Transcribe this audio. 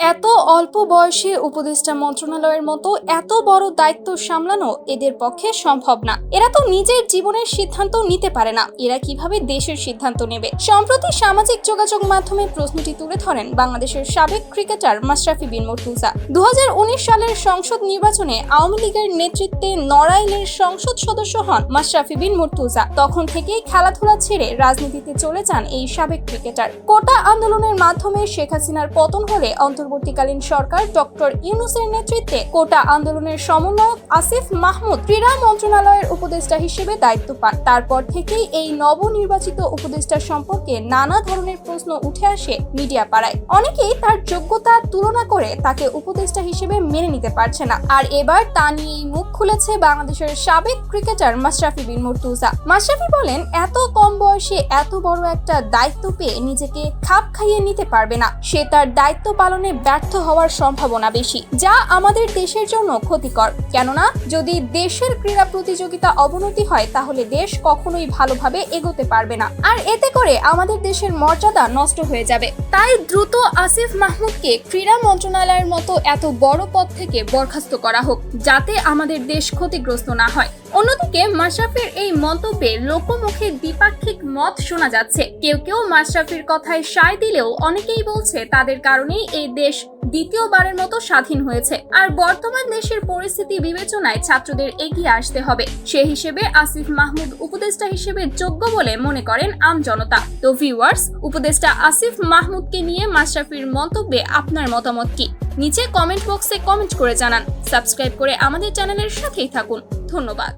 এত অল্প বয়সে উপদেষ্টা মন্ত্রণালয়ের মতো এত বড় দায়িত্ব সামলানো এদের পক্ষে সম্ভব না। এরা তো নিজের জীবনের সিদ্ধান্ত নিতে পারে না। এরা কীভাবে দেশের সিদ্ধান্ত নেবে? সম্প্রতি সামাজিক যোগাযোগ মাধ্যমে প্রশ্নটি তুলে ধরেন বাংলাদেশের সাবেক ক্রিকেটার মাশরাফি বিন মুর্তুজা। দু সালের সংসদ নির্বাচনে আওয়ামী লীগের নেতৃত্বে নড়াইলের সংসদ সদস্য হন মাশরাফি বিন মুর্তুজা। তখন থেকেই খেলাধুলা ছেড়ে রাজনীতিতে চলে যান এই সাবেক ক্রিকেটার। কোটা আন্দোলনের মাধ্যমে শেখ হাসিনার পতন হলে অন্তর্বর্তীকালীন সরকার ডক্টর ইউনুসের নেতৃত্বে কোটা আন্দোলনের সমন্বয়ক আসিফ মাহমুদ ক্রীড়া মন্ত্রণালয়ের উপদেষ্টা হিসেবে দায়িত্ব পান। তারপর থেকেই এই নবনির্বাচিত উপদেষ্টা সম্পর্কে নানা ধরনের প্রশ্ন উঠে আসে মিডিয়া পাড়ায় অনেকেই তার যোগ্যতা তুলনা করে তাকে উপদেষ্টা হিসেবে মেনে নিতে পারছে না। আর এবার তা নিয়েই মুখ খুলেছে বাংলাদেশের সাবেক ক্রিকেটার মাশরাফি বিন মুর্তুজা। মাশরাফি বলেন, এত কম বয়সে এত বড় একটা দায়িত্ব পেয়ে নিজেকে খাপ খাইয়ে নিতে পারবে না। সে তার দায়িত্ব পালনে ব্যর্থ হওয়ার সম্ভাবনা বেশি, যা আমাদের দেশের জন্য ক্ষতিকর। কেননা, যদি দেশের ক্রীড়া প্রতিযোগিতা অবনতি হয়, তাহলে দেশ কখনোই ভালোভাবে এগোতে পারবে না। আর এতে করে আমাদের দেশের মর্যাদা নষ্ট হয়ে যাবে। তাই দ্রুত আসিফ মাহমুদকে ক্রীড়া মন্ত্রণালয়ের মতো এত বড় পদ থেকে বরখাস্ত করা হোক, যাতে আমাদের দেশ ক্ষতিগ্রস্ত না হয়। অন্যদিকে, মাশরাফির এই মন্তব্যে লোকমুখে দ্বিপাক্ষিক মত শোনা যাচ্ছে। কেউ কেউ মাশরাফির কথায় সায় দিলেও অনেকেই বলছে, তাদের কারণেই এই দেশ দ্বিতীয়বারের মতো স্বাধীন হয়েছে। আর বর্তমান দেশের পরিস্থিতি বিবেচনায় ছাত্রদের এগিয়ে আসতে হবে। সে হিসেবে আসিফ মাহমুদ উপদেষ্টা হিসেবে যোগ্য বলে মনে করেন আম জনতা। তো ভিউয়ার্স, উপদেষ্টা আসিফ মাহমুদকে নিয়ে মাশরাফির মন্তব্যে আপনার মতামত কি? নিচে কমেন্ট বক্সে কমেন্ট করে জানান। সাবস্ক্রাইব করে আমাদের চ্যানেলের সাথেই থাকুন। ধন্যবাদ।